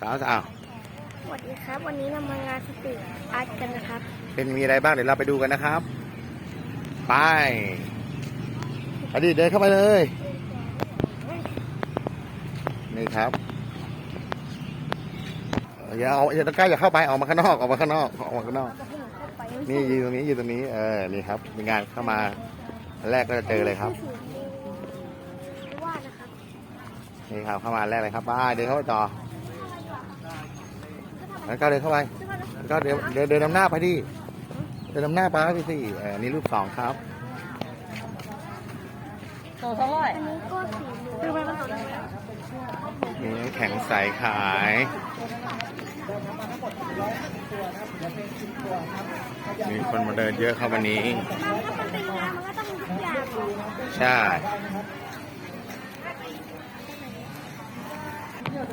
สาวสาวสวัสดีครับ วันนี้เรามางานสตรีทอาร์ตกันนะครับ เป็นมีอะไรบ้างเดี๋ยวเราไปดูกันนะครับ ไปอดีตเดินเข้าไปเลย นี่ครับอย่าเอาอย่าตะกร้าอย่าเข้าไปออกมาข้างนอกออกมาข้างนอกออกมาข้างนอกจะให้หนูเข้าไปนี่ยืนตรงนี้ยืนตรงนี้เออนี่ครับ มีงานเข้ามาอันแรกก็จะเจอเลยครับว่านะครับนี่ครับเข้ามาอันแรกเลยครับไปเดินเข้าไปต่อ แล้วก็เดินเข้าไปแล้วก็เดินเดินเดินนำหน้าไปดิ เดินนำหน้าไปพี่สิเออนี่รูปสองครับอันนี้ก็สีเหลืองมีน้ำแข็งใสขายมีคนมาเดินเยอะครับวันนี้มันก็เป็นงานมันก็ต้องมีทุกอย่างใช่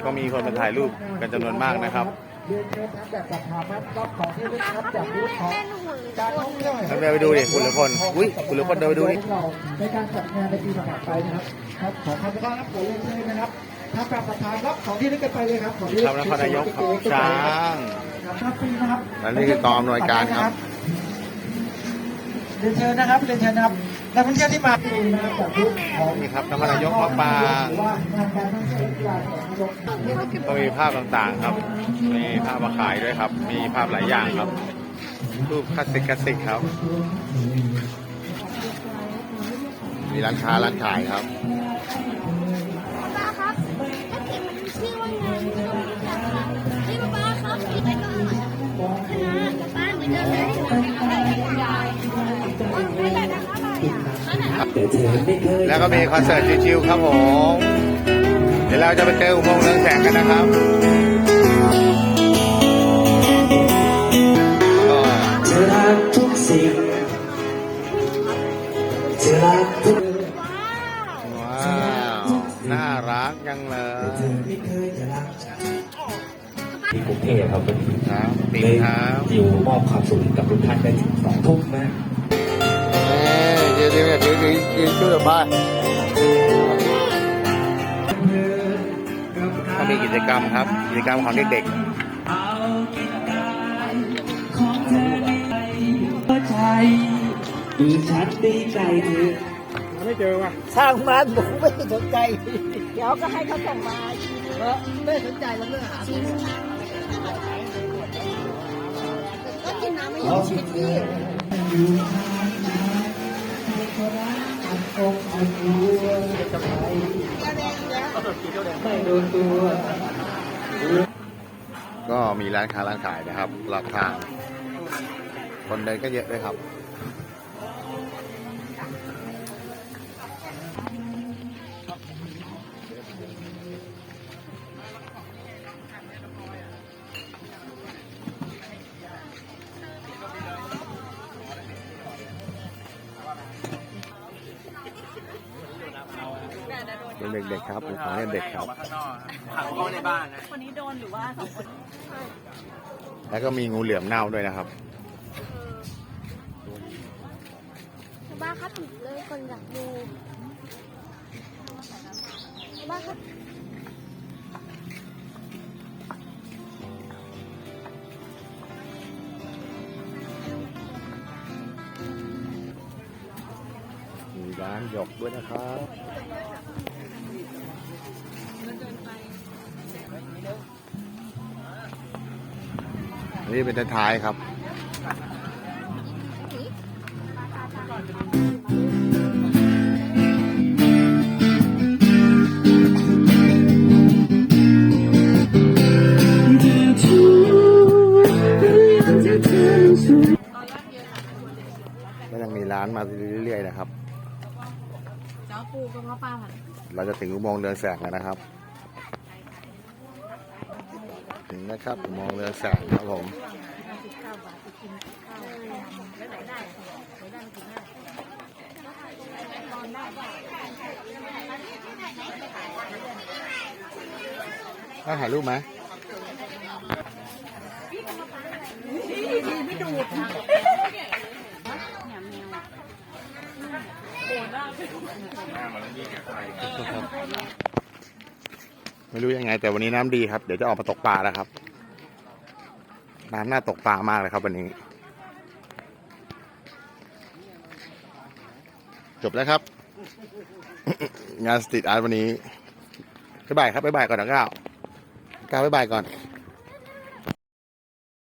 ก็มีคนมาถ่ายรูปกันจำนวนมากนะครับ เรียนเชิญทำแบบสถาบันรับของที่ลึกคครัรับบจากบูธของเล่นหุ่นการท่องเที่ยวแห่งเดินไปดูดิคุณเหลือพลอุ๊ยคุณเหลือพลเดินไปดูดิเราในการจัดงานในปีต่อๆไปนะครับครับขอความกรุณารับขอเรียนเชิญนะครับทำแบบสถานรับของที่ลึกกันไปเลยครับของที่ลึกครับนครนายกครับช้างครับฟรีนะครับและนี่คือกองอำนวยการครับเรียนเชิญนะครับเรียนเชิญนะครับ นักท่องเที่ยวที่มาฟรีนะครับจากบูธของนี่ครับนครนายกมะปรางหรือว่างานการท่องเที่ยวกีฬาของนายกก็มีภาพต่างๆครับ มีภาพมาขายด้วยครับ มีภาพหลายอย่างครับ รูปคลาสสิกคลาสสิกครับ มีร้านค้าร้านขายครับป้าครับถ้าเกิดมันชื่อว่างานที่เรารู้จักครับนี่ป้าครับกินได้ก็อร่อยนะป้าเหมือนเดิมเลยไม่ แล้วก็มีคอนเสิร์ตชิวๆครับผม เดี๋ยวเราจะไปเจออุโมงค์เรืองแสงกันนะครับก็เธอรักทุกสิ่งเธอรักทุกว้าวว้าวน่ารักจังเลยเธอไม่เคยจะรักฉันที่กรุงเทพครับวันนี้ครับติงครับจิวมอบความสุขกับทุกท่านได้ถึงสองทุ่มนะเดี๋ยวเดี๋ยวเดี๋ยว เดี๋ยวเดี๋ยวช่วยบ้ามีกิจกรรมครับ กิจกรรมของเด็กใจดูชัดดีใจเธอสร้างมันผมไม่สนใจ เดี๋ยวก็ให้เขาส่งมาเออไม่สนใจแล้วเรื่องหาก็กินน้ำไม่ยอมชิด ที่ไม่โดนตัว ก็มีร้านค้าร้านขายนะครับหลักทาง คนเดินก็เยอะด้วยครับ เป็นเด็กๆครับเป็นของเล่นเด็กครับคนนี้โดนหรือว่าสองคนแล้วก็มีงูเหลือมเน่าด้วยนะครับป้าครับหยุดเลยคนอยากดูป้าครับมีร้านหยกด้วยนะครับ นี่เป็นท้ายๆครับก็ยังมีร้านมาเรื่อยๆนะครับเจ้าปูกับป้าผัดเราจะถึงอุโมงค์เรืองแสงแล้วนะครับ ถึง นะครับมองเรืองแสงครับผมถ้าถ่ายรูปไหมไม่ดู ไม่รู้ยังไง แต่วันนี้น้ำดีครับ เดี๋ยวจะออกมาตกปลาแล้วครับ น้ำน่าตกปลามากเลยครับวันนี้ จบแล้วครับ งานสตรีทอาร์ตวันนี้บ๊ายบายครับบ๊ายบายก่อนนะก้าวก้าวบ๊ายบายก่อน